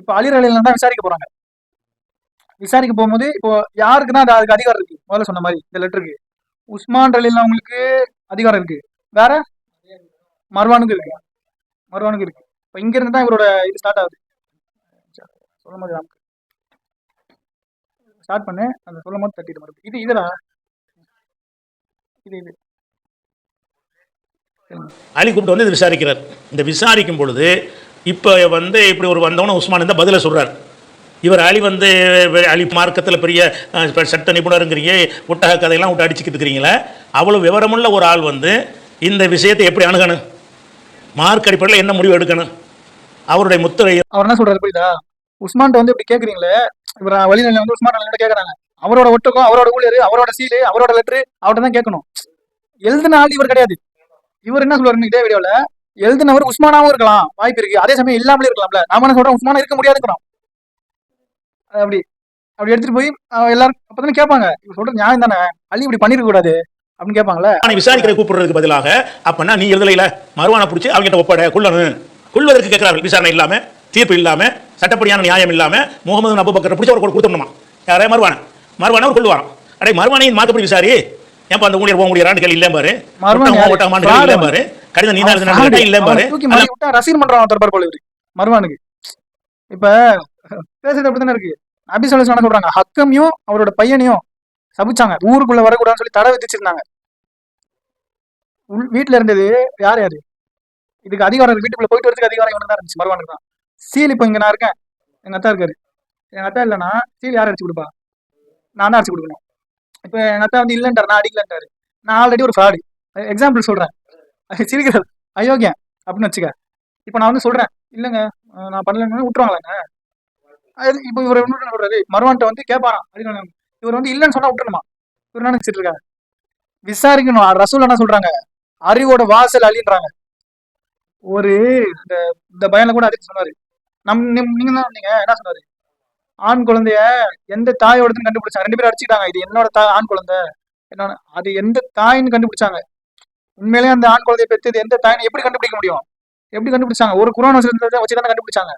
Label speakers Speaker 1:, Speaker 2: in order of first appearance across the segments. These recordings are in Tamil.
Speaker 1: இப்போ அலிர் அலில தான் விசாரிக்க போறாங்க. விசாரிக்க போகும்போது இப்போ யாருக்குன்னா அது அதுக்கு அதிகாரம் இருக்கு. முதல்ல சொன்ன மாதிரி இந்த லெட்டருக்கு உஸ்மான் அலில அவங்களுக்கு அதிகாரம் இருக்கு. வேற? மர்வானுக்கு இருக்கு. மர்வானுக்கு இருக்கு. இப்போ இங்க இருந்து தான் இவரோட இது ஸ்டார்ட் ஆகுது. சொல்லும் போது ஸ்டார்ட் பண்ணு. அந்த சொல்லும் போது தட்டிட்டு மறுபடியும். இது இதுடா? இது இது.
Speaker 2: அலி கூப்பிட்டு வந்து இது விசாரிக்கிறார். இந்த விசாரிக்கும் பொழுது இப்போ வந்து இப்படி ஒரு வந்தவன உஸ்மான் இருந்தால் பதிலை சொல்கிறார் இவர் அலி வந்து அலி மார்க்கத்தில் பெரிய சட்ட நிபுணருங்கிறீங்க ஒட்டக கதையெல்லாம் விட்டு அடிச்சுக்கிட்டு இருக்கிறீங்களே அவ்வளோ விவரமுள்ள ஒரு ஆள் வந்து இந்த விஷயத்தை எப்படி அணுகணும்? மார்க் அடிப்படையில் என்ன முடிவு எடுக்கணும்? அவருடைய முத்திரை
Speaker 1: அவர் என்ன சொல்றாரு புரியுதா? உஸ்மான்ட்ட வந்து இப்படி கேட்குறீங்களே இவர் வழிநிலை வந்து உஸ்மான் அலிட்ட கேட்குறாங்க அவரோட ஒட்டுக்கும் அவரோட ஊழியர் அவரோட சீலு அவரோட லெட்ரு அவர்ட்ட தான் கேட்கணும். எழுதின ஆள் இவர் கிடையாது. இவர் என்ன சொல்றாரு இதே வீடியோவில் எழுதினவர் உஸ்மானாவும் இருக்கலாம் வாய்ப்பு இருக்கு. அதே சமயம் இல்லாமலே இருக்கலாம்ல. நாம என்ன சொல்றோம்? உஸ்மானா இருக்க முடியாதுங்கிறோம் அப்படி அப்படி எடுத்துட்டு போய் எல்லாரும் அப்பதானே கேட்பாங்க. இவர் சொல்றது நியாயம் தானே? அள்ளி இப்படி பண்ணிருக்க கூடாது அப்படின்னு கேட்பாங்கல்ல.
Speaker 2: அவனை விசாரிக்கிற கூப்பிடுறதுக்கு பதிலாக அப்பன்னா நீ எழுதலையில? மறுவானை பிடிச்சி அவங்ககிட்ட ஒப்படை கொள்ளணும் கொள்வதற்கு கேட்கிறார்கள். விசாரணை இல்லாம தீர்ப்பு இல்லாம சட்டப்படியான நியாயம் இல்லாம முகமது நபுபக்கரை பிடிச்சி அவர் கொடுத்துடணுமா? யாரே? மறுவான மறுவான அவர் கொள்ளுவாராம் அடே மறுவானையும் மாற்றப்படி விசாரி. ஏன்பா அந்த ஊழியர் போக முடியறான்னு கேள்வி இல்லை பாரு
Speaker 1: மறுவான்
Speaker 2: ஒட்டகமா,
Speaker 1: யாரு?
Speaker 2: ஒட்டகமான்னு
Speaker 1: fraud
Speaker 2: கேள்வி இல்லை
Speaker 1: அவன்.
Speaker 2: பாரு கடிதம் நீ தான். இல்லை
Speaker 1: ரசீல் பண்றான் தர்பார் போல இவரு. மருவானுக்கு இப்ப பேசுறது அப்படித்தானே இருக்கு? நபி சொல்லி என்ன சொல்றாங்க ஹக்கமையும் அவரோட பையனையும் சபிச்சாங்க. ஊருக்குள்ள வரக்கூடாதுன்னு சொல்லி தடை விதிச்சிருந்தாங்க. உள் வீட்டுல இருந்தது யார் யாரு? இதுக்கு அதிகாரம் வீட்டுக்குள்ள போயிட்டு வரதுக்கு அதிகாரம் இவனுக்கு தான் இருந்துச்சு. மருவானுக்கு தான். சீல் இப்ப இங்க நான் இருக்கேன். எங்க அத்தா இருக்காரு. எங்க அத்தா இல்லைன்னா சீல் யார் அடிச்சு கொடுப்பா? நான் தான் அடிச்சு கொடுக்கணும். இப்ப எங்க அத்தா வந்து இல்லைன்றாரு. நான் அடிக்கலன்றாரு. நான் ஆல்ரெடி ஒரு ஃப்ராடு எக்ஸாம்பிள் சொல்றேன். சிரிக்கிறது. அயோக்கியம் அப்படின்னு வச்சுக்க. இப்போ நான் வந்து சொல்றேன். இல்லைங்க. நான் பண்ணலன்னு விட்டுருவாங்களேங்க அது இப்போ இவர் என்ன சொல்றாரு. மருவான்ட்ட வந்து கேட்பாராம் அதிகம் இவர் வந்து இல்லைன்னு சொன்னா விட்டுருமா இவர் என்ன நினைச்சிட்டு இருக்காங்க விசாரிக்கணும். ரசூல் என்ன சொல்றாங்க? அறிவோட வாசல் அழின்றாங்க. ஒரு இந்த இந்த பயன்ல கூட அதுக்கு சொன்னாரு. நம் நீங்க தான் சொன்னீங்க. என்ன சொன்னாரு? ஆண் குழந்தைய எந்த தாயோடதுன்னு கண்டுபிடிச்சாங்க. ரெண்டு பேரும் அடிச்சுக்கிட்டாங்க. இது என்னோட தாய் ஆண் குழந்தை. என்ன அது எந்த தாயின்னு கண்டுபிடிச்சாங்க. உண்மையிலேயே அந்த ஆண் குழந்தைய பெற்றது எந்த தாயின்னு எப்படி கண்டுபிடிக்க முடியும்? எப்படி கண்டுபிடிச்சாங்க? ஒரு குரான் வசனத்தை வச்சு தானே கண்டுபிடிச்சாங்க.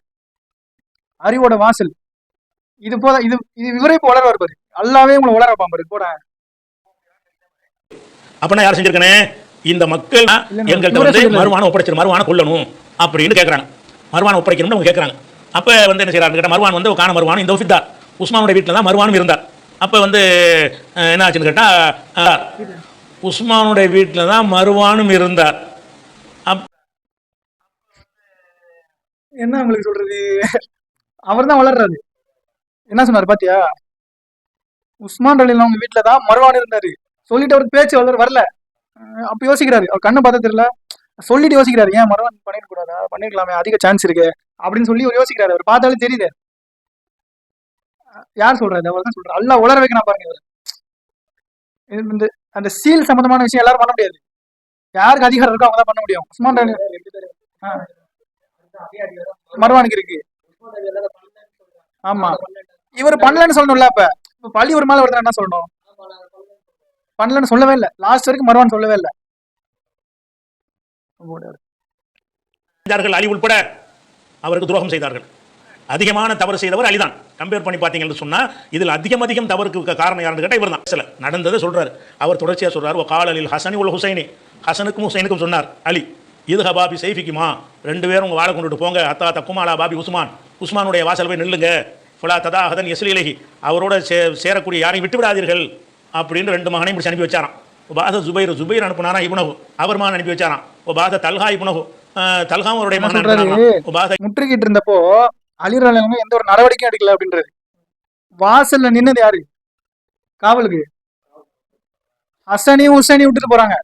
Speaker 1: அறிவோட வாசல். இது போத இது இது இவரே இப்போ வளர வருவாரு அல்லாவே உங்களை வளர வைப்பான் பாரு. கூட
Speaker 2: அப்படின்னா யார் செஞ்சிருக்கனே? இந்த மக்கள் எங்கள்கிட்ட வந்து. மறுவான ஒப்படைச்சிரு மறுவான கொள்ளணும் அப்படின்னு கேட்குறாங்க மறுவான ஒப்படைக்கணும்னு அவங்க கேட்குறாங்க அப்போ வந்து என்ன செய்யறாங்க கேட்டால் மறுவான் வந்து காண மறுவான் இந்த ஒஃபித்தார் உஸ்மானுடைய வீட்டில் தான் மறுவானும் இருந்தார். அப்போ வந்து என்ன ஆச்சுன்னு கேட்டால் உஸ்மானுடைய வீட்டில் தான் மருவானும் இருந்தார். அப்
Speaker 1: என்ன உங்களுக்கு சொல்றது? அவர் தான் வளர்றாரு. என்ன சொன்னார் பாத்தியா? உஸ்மான் அலில அவங்க வீட்டில் தான் மருவான் இருந்தாரு. சொல்லிட்டு அவருக்கு பேச்சு வளர் வரல. அப்போ அப்ப யோசிக்கிறாரு. அவர் கண்ணை பார்த்தா தெரியல. சொல்லிட்டு யோசிக்கிறாரு. ஏன் மருவான் பண்ணிடக்கூடாதா பண்ணிருக்கலாமே அதிக சான்ஸ் இருக்கு. அப்படின்னு சொல்லி அவர் யோசிக்கிறாரு. அவர் பார்த்தாலே தெரியுது. யார் சொல்றாரு அவர் தான் சொல்றாரு. அல்ல உளர வைக்கணும் பாருங்க இவரை. இந்த அந்த சீல் சம்பந்தமான விஷயம் எல்லாரும் பண்ண முடியாது. யாருக்கு அதிகாரம் இருக்கோ அவங்க தான் பண்ண முடியும். உஸ்மான். மறுவானுக்கு இருக்கு. ஆமா. இவர் பண்ணலன்னு சொல்லணும்ல அப்ப. இப்ப பள்ளி ஒரு மேல ஒருத்தர் என்ன சொல்லணும்? பண்ணலன்னு சொல்லவே இல்ல. லாஸ்ட் வரைக்கும் மறுவான் சொல்லவே இல்ல.
Speaker 2: அலி உட்பட அவருக்கு துரோகம் செய்தார்கள். அதிகமான தவறு செய்தவர் அலிதான். கம்பேர் பண்ணி பார்த்தீங்கன்னு சொன்னா இதில் அதிகம் அதிகம் தவறுக்கு காரணம் யாருன்னு கேட்டால் இவர் தான் சில நடந்ததை சொல்றாரு. அவர் தொடர்ச்சியாக சொல்றாரு கால் அலில் ஹசனி உல் ஹுசைனி. ஹசனுக்கும் ஹுசைனுக்கும் சொன்னார் அலி இது ஹபாபி சைஃபிக்குமா? ரெண்டு பேரும் உங்க வாழை கொண்டுட்டு போங்க. அத்தா தக்குமாலா பாபி உஸ்மான். உஸ்மானுடைய வாசல் போய் நில்லுங்க. ஃபுலா ததா ஹதன் எஸ்லிலகி அவரோட சே சேரக்கூடிய யாரையும் விட்டு விடாதீர்கள் அப்படின்னு ரெண்டு மகனையும் பிடிச்சி அனுப்பி வச்சாராம். பாத ஜுபைர் ஜுபைர் அனுப்புனாரா இப்னஹு? அவர் மகன் அனுப்பி வச்சாராம். ஓ பாத தல்ஹா இப்னஹு. அஹ், தல்ஹாவும் அவருடைய மகன். ஓ
Speaker 1: முற்றுகிட்டு இருந்தப்போ அலிர் அலிலங்க எந்த ஒரு நடவடிக்கையும் எடுக்கல அப்படின்றது. வாசல்ல நின்னது யாரு? காவலுக்கு. ஹசனையும் ஹுசைனையும் விட்டுட்டு போறாங்க.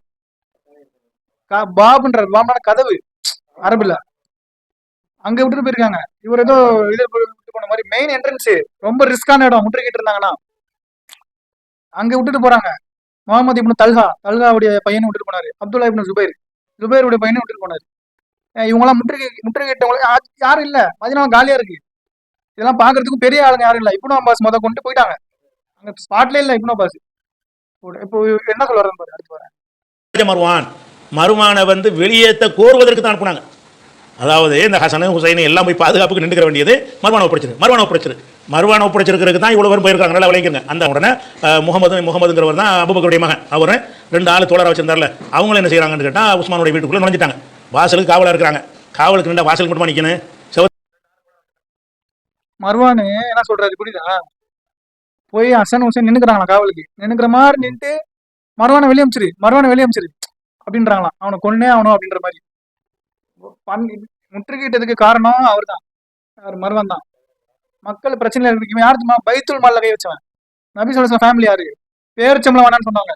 Speaker 1: கா- பாபான கதவு. அரபுல அங்க விட்டுட்டு போயிருக்காங்க. இவர் ஏதோ இது விட்டு போன மாதிரி மெயின் என்ட்ரன்ஸ் ரொம்ப ரிஸ்கான இடம். முற்றுகிட்டு இருந்தாங்கன்னா அங்க விட்டுட்டு போறாங்க. முகமது இப்னு தல்ஹா. தல்ஹாவுடைய பையனை விட்டுட்டு போனாரு. அப்துல்லா இப்னு ஜுபைர். ஜுபைருடைய பையனை விட்டுட்டு போனாரு. இவங்கெல்லாம் முற்றுகை முற்றுகையிட்டவங்க யாரும் இல்லை. மதினா காலியாக இருக்கு. இதெல்லாம் பார்க்கறதுக்கும் பெரிய ஆளுங்க யாரும் இல்லை. இப்னு அப்பாஸ் மொதல் கொண்டு போயிட்டாங்க. அங்கே ஸ்பாட்லேயே இல்லை இப்னு அப்பாஸ். இப்போ என்ன சொல்ல வரேன் பாரு அடுத்து வரேன்
Speaker 2: மருவான் மருமானை வந்து வெளியேற்ற கோருவதற்கு தான் அனுப்புனாங்க. அதாவது இந்த ஹசனு ஹுசைன் எல்லாம் போய் பாதுகாப்புக்கு நின்றுக்கிற வேண்டியது மர்வான ஒப்படைச்சிரு மர்வான ஒப்படைச்சிரு மர்வான ஒப்படைச்சிருக்கிறதுக்கு தான் இவ்வளோ பேரும் போயிருக்காங்க. நல்லா விளைவிங்க அந்த உடனே முகமது முகமதுங்கிறவர் தான் அபுபக்கருடைய மகன். அவர் ரெண்டு ஆள் தோழராக வச்சிருந்தார்ல. அவங்களும் என்ன செய்கிறாங்கன்னு கேட்டால் உஸ்மானுடைய வீட்டுக்குள்ளே நுழைஞ்சிட்டாங்க. வாசலுக்கு காவலாக இருக்கிறாங்க. காவலுக்கு நின்றா வாசலுக்கு மட்டுமா நிற்கணும் செவ
Speaker 1: மர்வானு என்ன சொல்றாரு புரியுதா? போய் ஹசன் ஹுசைன் நின்னுக்கிறாங்களா காவலுக்கு. நின்னுக்கிற மாதிரி நின்று மர்வானை வெளியே அமிச்சிரு மர்வானை வெளியே அமிச்சிரு அப்படின்றாங்களாம். அவனை கொன்னே ஆகணும் அப்படின்ற மாதிரி. முற்றுகிட்டதுக்கு காரணம் காரணம் அவர்தான். அவர் மர்வான் தான். மக்கள் பிரச்சனையில இருக்கு யார் தெரியுமா பைத்துல் மால்ல கை வச்சவன். நபி சொல்ல ஃபேமிலி யாரு? பேரிச்சம்பளம் வேணான்னு சொன்னாங்க.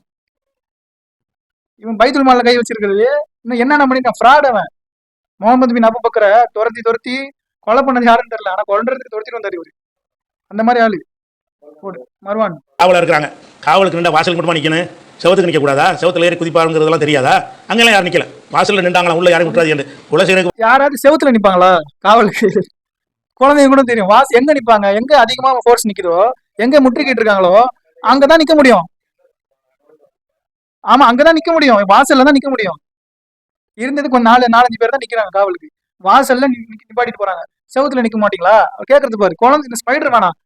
Speaker 1: இவன் பைத்துல் மால்ல கை வச்சிருக்கிறது இன்னும் என்னென்ன பண்ணிருக்கான்? ஃப்ராட் அவன். முகமது பின் அபுபக்கரை துரத்தி துரத்தி கொலை பண்ணது யாருன்னு தெரியல. ஆனா கொல்றதுக்கு துரத்திட்டு வந்தாரு இவரு. அந்த மாதிரி ஆளு. மர்வான்.
Speaker 2: காவலாக இருக்கிறாங்க காவலுக்கு நின்றா வாசலுக்கு மட்டுமா நிற்கணும் செவத்துக்கு நிற்கக்கூடாதா செவத்தில் ஏறி குதிப்பாருங்கிறதெல்லாம் தெரியாதா? அங்கெல்லாம் யாரும் நிற்கல வாசலில் நின்றாங்களா? உள்ள யாரும் விட்டுறாது என்று. குலசேகருக்கு
Speaker 1: யாராவது செவுத்துல நிப்பாங்களா? காவலுக்கு. குழந்தைங்க கூட தெரியும். வாஸ் எங்க நிப்பாங்க? எங்க அதிகமா ஃபோர்ஸ் நிக்குதோ? எங்க முற்றுகிட்டு இருக்காங்களோ? அங்கதான் நிக்க முடியும். ஆமா அங்கதான் நிக்க முடியும். வாசல்ல தான் நிக்க முடியும். இருந்தது கொஞ்சம் நாலு நாலஞ்சு பேர் தான் நிக்கிறாங்க காவலுக்கு. வாசல்ல நிப்பாட்டிட்டு போறாங்க. செவுத்துல நிக்க மாட்டீங்களா? கேக்குறது பாரு குழந்தை இந்த ஸ்பைடர் வேணாம்.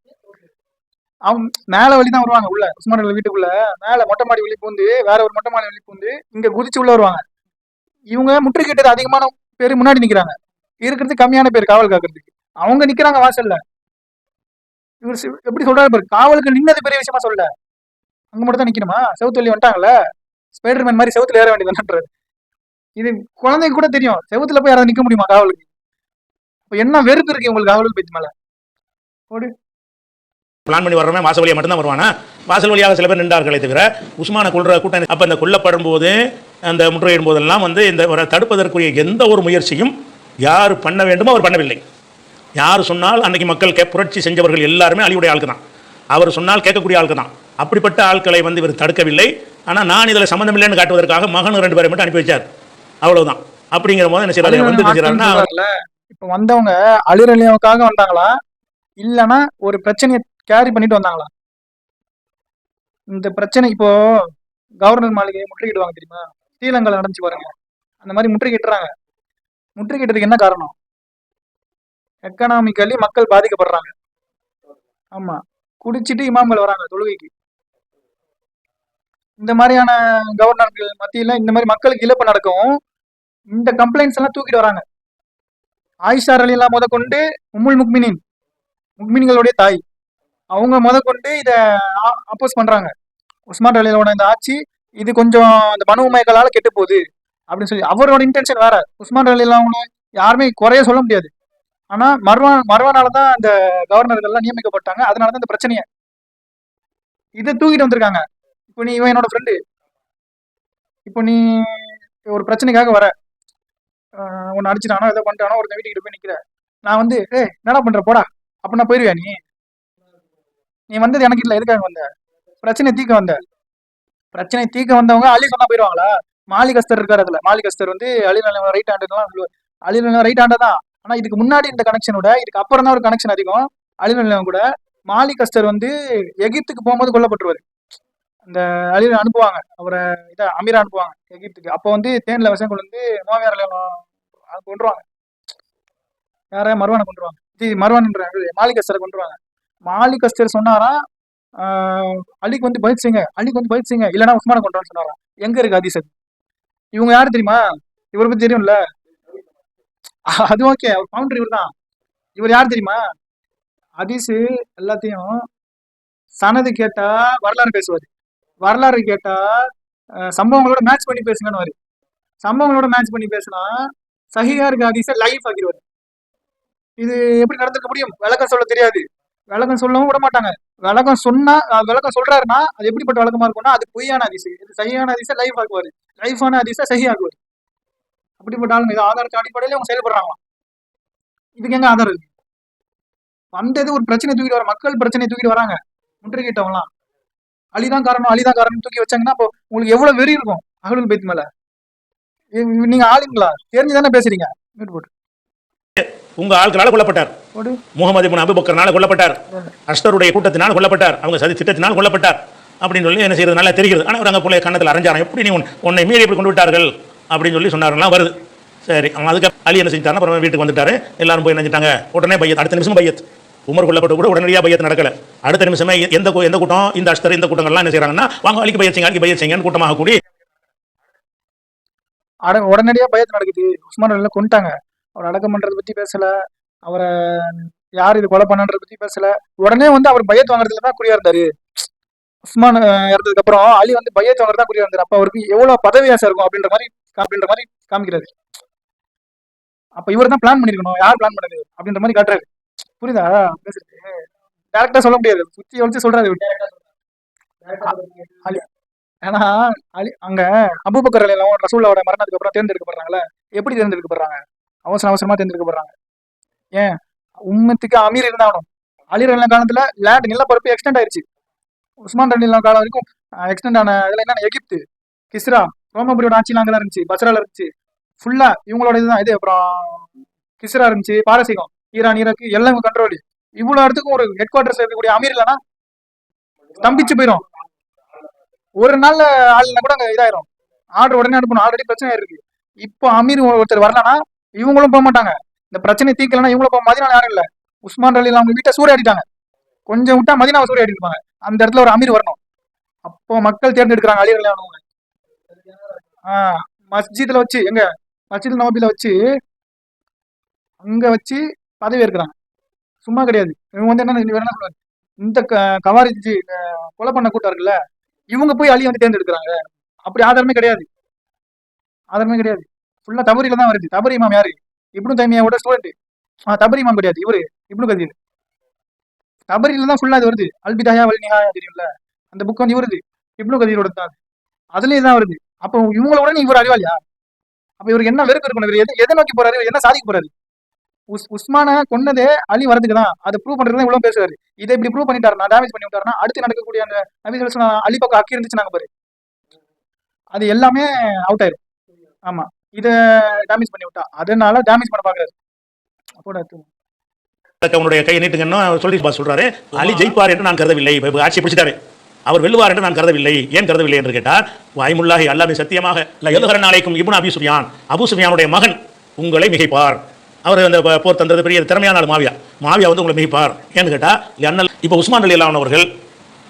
Speaker 1: அவங்க மேல வழி தான் வருவாங்க உள்ள உஸ்மான் வீட்டுக்குள்ள. மேல மொட்டை மாடி வழி பூந்து வேற ஒரு மொட்டை மாடி வழி பூந்து இங்க குதிச்சு உள்ள வருவாங்க. இவங்க முற்றுகிட்டது அதிகமான பேர் முன்னாடி நிக்கிறாங்க. இருக்கிறது கம்மியான பேர் காவல் காக்கிறதுக்கு. அவங்க நிக்கிறாங்க வாசல்ல. இவர் எப்படி சொல்றாரு பாரு காவலுக்கு நின்னது பெரிய விஷயமா சொல்லல அங்க மட்டும் தான் நிக்கணுமா? செவுத்து வழி வந்துட்டாங்கல்ல? ஸ்பைடர்மேன் மாதிரி செவத்துல ஏற வேண்டியதுன்றது இது குழந்தைக்கு கூட தெரியும். செவத்துல போய் யாராவது நிக்க முடியுமா காவலுக்கு? இப்போ என்ன வெறுப்பு இருக்கு உங்களுக்கு காவலுக்கு பேச்சு மேல?
Speaker 2: பிளான் பண்ணி வர்றவன் வாசல் வழியாக மட்டும்தான் வருவானா? வாசல் வழியாக சில பேர் நின்றார்களே தவிர உஸ்மானை கொள்ற கூட்டணி அப்போ இந்த கொல்லப்படும் போது அந்த முற்றுகையிடும் போதெல்லாம் வந்து இந்த தடுப்பதற்குரிய எந்த ஒரு முயற்சியும் யார் பண்ண வேண்டுமோ அவர் பண்ணவில்லை. யார் சொன்னால் அன்றைக்கி மக்கள் கே புரட்சி செஞ்சவர்கள் எல்லாருமே அழிவுடைய ஆளுக்கு தான். அவர் சொன்னால் கேட்கக்கூடிய ஆளுக்கு தான். அப்படிப்பட்ட ஆட்களை வந்து இவர் தடுக்கவில்லை. ஆனால் நான் இதில் சம்மந்தமில்லைன்னு காட்டுவதற்காக மகன் ரெண்டு பேரை மட்டும் அனுப்பி வச்சார். அவ்வளவுதான். அப்படிங்கிற போது என்ன செய்யறாரு வந்து
Speaker 1: இப்ப வந்தவங்க அலிரலியாவுக்காக வந்தாங்களா? இல்லனா ஒரு பிரச்சனையை கேரி பண்ணிட்டு வந்தாங்களா? இந்த பிரச்சனை இப்போ கவர்னர் மாளிகையை முற்றுகிடுவாங்க தெரியுமா? ஸ்ரீலங்கால நடந்துச்சு பாருங்க. அந்த மாதிரி முற்றுகிட்டுறாங்க முற்றுகிட்டதுக்கு என்ன காரணம்? எக்கனாமிக்கலி மக்கள் பாதிக்கப்படுறாங்க. ஆமா. குடிச்சிட்டு இமாம்கள் வராங்க தொழுகைக்கு. இந்த மாதிரியான கவர்னர்கள் மத்தியில இந்த மாதிரி மக்களுக்கு இழப்பு நடக்கும் இந்த கம்ப்ளைண்ட்ஸ் எல்லாம் தூக்கிட்டு வராங்க. ஆயிஷா அலிலா முத கொண்டு உம்முல் முக்மினின் முக்மின்களுடைய தாய். அவங்க முத கொண்டு இதை அப்போஸ் பண்றாங்க. உஸ்மான் அலிலோட இந்த ஆட்சி இது கொஞ்சம் அந்த மனு உமைகளால் கெட்டு போகுது அப்படின்னு சொல்லி அவரோட இன்டென்ஷன் வேற. உஸ்மான் அலிலா யாருமே குறைய சொல்ல முடியாது. ஆனா மர்வா மர்வானால தான் அந்த கவர்னர்கள் எல்லாம் நியமிக்கப்பட்டாங்க. அதனால தான் இந்த பிரச்சனையை இதை தூக்கிட்டு வந்திருக்காங்க. இப்போ நீ இவன் என்னோட ஃப்ரெண்டு இப்போ நீ ஒரு பிரச்சனைக்காக வர. உன்னை அடிச்சிட்டானோ ஏதோ பண்ணிட்டானோ ஒருத்தன் வீட்டுக்கிட்ட போய் நிற்கிறேன் நான் வந்து ஏ என்னடா பண்ற? போடா. அப்படின்னா நான் போயிருவியா நீ. நீ வந்தது எனக்கு இல்லை. எதுக்காக வந்த? பிரச்சனை தீக்க வந்த. பிரச்சனை தீக்க வந்தவங்க அலி சொன்னா போயிடுவாங்களா மாலிகஸ்தர் இருக்காரு அதுல. மாலிக் வந்து அலி நல்ல ரைட் ஹேண்டெல்லாம் அலி நல்ல ரைட் ஆண்டதான் தான். ஆனா இதுக்கு முன்னாடி இந்த கனெக்ஷனோட இதுக்கு அப்புறம் தான் ஒரு கனெக்ஷன் அதிகம். அலி நல்ல கூட மாலிகஸ்தர் வந்து எகிப்துக்கு போகும்போது கொல்லப்பட்டுருவாரு. அந்த அலி அனுப்புவாங்க. அவரை இதை அமீரா அனுப்புவாங்க. எகிப்துக்கு அப்போ வந்து தேன்ல விஷம் கொண்டு வந்து நோவியார் கொண்டுருவாங்க யார? மருவானை கொண்டுருவாங்க ஜி மர்வான்ன்ற மாலிக் கொண்டுருவாங்க மாலிக் அஸ்தர் அலிக்கு வந்து பதில் செய்யுங்க அலிக்கு வந்து பதில் செய்யுங்க இல்லைன்னா உஸ்மானை கொண்டுறான்னு சொன்னாராம். எங்க இருக்கு அதிசக்தி இவங்க யாரு தெரியுமா? இவரை பத்தி தெரியும்ல? அது ஓகே. அவர் ஃபவுண்டர் இவர் தான் இவர் யார் தெரியுமா? அதிசு எல்லாத்தையும் சனது கேட்டா வரலாறு பேசுவாரு. வரலாறு கேட்டா சம்பவங்களோட மேட்ச் பண்ணி பேசுங்கன்னு சம்பவங்களோட மேட்ச் பண்ணி பேசினா சஹியா இருக்க ஹதீஸை லைஃப் ஆக்கிடுவாரு இது எப்படி நடந்துக்க முடியும்? விளக்கம் சொல்ல தெரியாது. விளக்கம் சொல்லவும் விட மாட்டாங்க. விளக்கம் சொன்னா விளக்கம் சொல்றாருன்னா அது எப்படிப்பட்ட விளக்கமா இருக்கும்னா அது பொய்யான அதிசை இது சஹியான அதிசை லைஃப் ஆக்குவாரு. லைஃபான அதிசை சஹி ஆக்குவாரு அப்படிப்பட்ட ஆளுங்க இது ஆதாரத்தின் அடிப்படையில அவங்க செயல்படுறாங்களாம். இதுக்கு எங்க ஆதாரம் இருக்கு? வந்தது ஒரு பிரச்சனை தூக்கிட்டு வர மக்கள் பிரச்சனையை தூக்கிட்டு வராங்க. முற்றுகிட்டவங்களாம் அலிதான் காரணம் அலிதான் காரணம் தூக்கி வச்சாங்கன்னா அப்போ உங்களுக்கு எவ்வளவு வெறி இருக்கும்? அகலுல் பைத் மேல. நீங்க ஆளுங்களா? தெரிஞ்சு தானே பேசுறீங்க. மியூட் போட்டு.
Speaker 2: உங்க ஆட்களால கொல்லப்பட்டார்.
Speaker 1: போடு.
Speaker 2: முகமது இப்னு அபுபக்கர்னால கொல்லப்பட்டார். அஷ்டருடைய கூட்டத்தினால் கொல்லப்பட்டார். அவங்க சதி திட்டத்தினால் கொல்லப்பட்டார். அப்படின்னு சொல்லி என்ன செய்யறது? நல்லா தெரிகிறது. ஆனால் அங்கே போல கண்ணத்தில் அரைஞ்சாராம். எப்படி நீ உன்- உன்னை மீறி இப்படி கொண்டு விட்டார்கள்? அப்படின்னு சொல்லி சொன்னார்கள்லாம் வருது. சரி அவன் அதுக்கு அலி என்ன செஞ்சாருன்னா அப்புறம் வீட்டுக்கு வந்துட்டாரு. எல்லாரும் போய் நினைச்சிட்டாங்க உடனே பையத் அடுத்த நிமிஷம் பையத். உமர் கொல்லப்பட்ட கூட உடனடியாக பையத்து நடக்கல. அடுத்த நிமிஷமே எந்த எந்த கூட்டம்? இந்த அஸ்தர் இந்த கூட்டங்கள்லாம் என்ன செய்யறாங்கன்னா வாங்க அழிக்கு பையத் செய்யுங்க அலிக்கு கூட்டமாக கூடி
Speaker 1: அட உடனடியா பயத்து நடக்குது. உஸ்மான் அலில கொண்டுட்டாங்க அவர் அடக்கம் பண்றதை பத்தி பேசல. அவரை யார் இது கொலை பண்ணன்றத பத்தி பேசல. உடனே வந்து அவர் பயத்து வாங்குறதுல தான் குறியா இருந்தாரு. உஸ்மான் இறந்ததுக்கு அப்புறம் அலி வந்து பயத்து வாங்குறதா குறியா இருந்தாரு. அப்ப அவருக்கு எவ்வளவு பதவி ஆசை இருக்கும் அப்படின்ற மாதிரி அப்படின்ற மாதிரி காமிக்கிறாரு. அப்ப இவர் தான் பிளான் பண்ணிருக்கணும். யார் பிளான் பண்ணது? அப்படின்ற மாதிரி காட்டுறாரு. புரியுதா? டேரக்டா சொல்ல முடியாது. சுத்தி ஒழிச்சு சொல்றாரு ஏன்னா அலி அங்க அபூபக்கர் எல்லாம் ரசூல்லாவோட மரணத்துக்கு அப்புறம் தேர்ந்தெடுக்கப்படுறாங்கல்ல? எப்படி தேர்ந்தெடுக்கப்படுறாங்க? அவசர அவசரமா தேர்ந்தெடுக்கப்படுறாங்க. ஏன்? உம்மத்துக்கு அமீர் இருந்தாகணும். அலி ரலின காலத்துல லேண்ட் நிலப்பரப்பு எக்ஸ்டெண்ட் ஆயிருச்சு. உஸ்மான் ரலின காலம் வரைக்கும் எக்ஸ்டெண்ட் ஆன இதுல என்ன எகிப்து கிஸ்ரா ரோமபுரியோட ஆட்சிலாம் அங்கதான் இருந்துச்சு. பஸ்ரால இருந்துச்சு. ஃபுல்லா இவங்களோட இதுதான். இது அப்புறம் கிஸ்ரா இருந்துச்சு. பாரசீகம். ஈரான் ஈராக்கு எல்லாம் கண்ட்ரோல் இவ்வளவு இடத்துக்கும் ஒரு ஹெட் குவார்டர்ஸ் இருக்கக்கூடிய அமீர் இல்லைன்னா ஸ்தம்பிச்சு போயிடும் ஒரு நாள்ல ஆளுனா கூட அங்க இதாயிரும். ஆர்டர் உடனே அனுப்பணும். ஆல்ரெடி பிரச்சனை இருக்கு இப்போ அமீர் ஒருத்தர் வரலனா இவங்களும் போக மாட்டாங்க. இந்த பிரச்சனை தீக்கலன்னா இவங்களும் போக மதினா யாரும் இல்லை. உஸ்மான் அலி அவங்க வீட்டை சூறையாடிட்டாங்க. கொஞ்சம் விட்டா மதினாவை சூறையாடிருப்பாங்க. அந்த இடத்துல ஒரு அமீர் வரணும். அப்போ மக்கள் தேர்ந்தெடுக்கிறாங்க. அலி அலி அவங்க ஆஹ் மஸ்ஜித்ல வச்சு எங்க? மஸ்ஜித் நவபில வச்சு அங்க வச்சு பதவி இருக்கிறாங்க சும்மா கிடையாது. இவங்க வந்து என்ன என்ன சொல்றாரு இந்த க- கவாரிஜி கொலை பண்ண கூட்டம் இருக்குல்ல இவங்க போய் அழி வந்து தேர்ந்தெடுக்கிறாங்க. அப்படி ஆதாரமே கிடையாது. ஆதாரமே கிடையாது. ஃபுல்லா தபரியில தான் வருது. தபரி இமாம் யாரு? இப்னு தைமியாவோட ஸ்டூடெண்ட் ஆஹ் தபரி இமாம் கிடையாது. இவரு இப்னு கதீர் தபரியில தான் ஃபுல்லா இது வருது. அல்பிதாயா வல் தெரியும்ல? அந்த புக் வந்து இவருது. இப்னு கதீரோட தான் அது. அதுலயே தான் வருது. அப்போ இவங்களோட நீ இவர் அறிவாளியா? அப்ப இவருக்கு என்ன வெறுப்பு இருக்கணும்? இவர் எதை நோக்கி போறாரு? என்ன சாதிக்க போறாரு? உஸ் உஸ்மான கொன்னதே அலி வரதுக்கு தான். அதை ப்ரூவ் பண்றது தான் இவ்வளவு பேசுறாரு. இதை இப்படி ப்ரூவ் பண்ணிட்டாருன்னா டேமேஜ் பண்ணி விட்டாருன்னா அடுத்து நடக்கக்கூடிய அந்த நபி ஸல்லல்லாஹு அலி பக்கம் அக்கி இருந்துச்சுனாங்க பாரு. அது எல்லாமே அவுட் ஆயிரும். ஆமா. இத டேமேஜ் பண்ணி விட்டா. அதனால டேமேஜ் பண்ண பாக்குறாரு. அப்போட
Speaker 2: அவனுடைய கையை நீட்டுங்கன்னு சொல்லி சொல்றாரு. அலி ஜெயிப்பார் என்று நான் கருதவில்லை. ஆட்சி பிடிச்சிட்டாரு. அவர் வெல்லுவார் என்று நான் கருதவில்லை. ஏன் கருதவில்லை என்று கேட்டார் வாய்முல்லாஹி அல்லாமே சத்தியமாக இல்லை எழுதுகிற நாளைக்கும் இபுன் அபி சுஃபியான். அபு சுஃபியானுடைய மகன் உங்களை மிகைப்பார். அவர் அந்த போர் தந்தது பெரிய திறமையான ஆள் மாவியா. மாவியா வந்து உங்களை மிகப்பார் ஏன்னு கேட்டால் அண்ணல் இப்போ உஸ்மான் அலி அல்லாஹ் அவர்கள்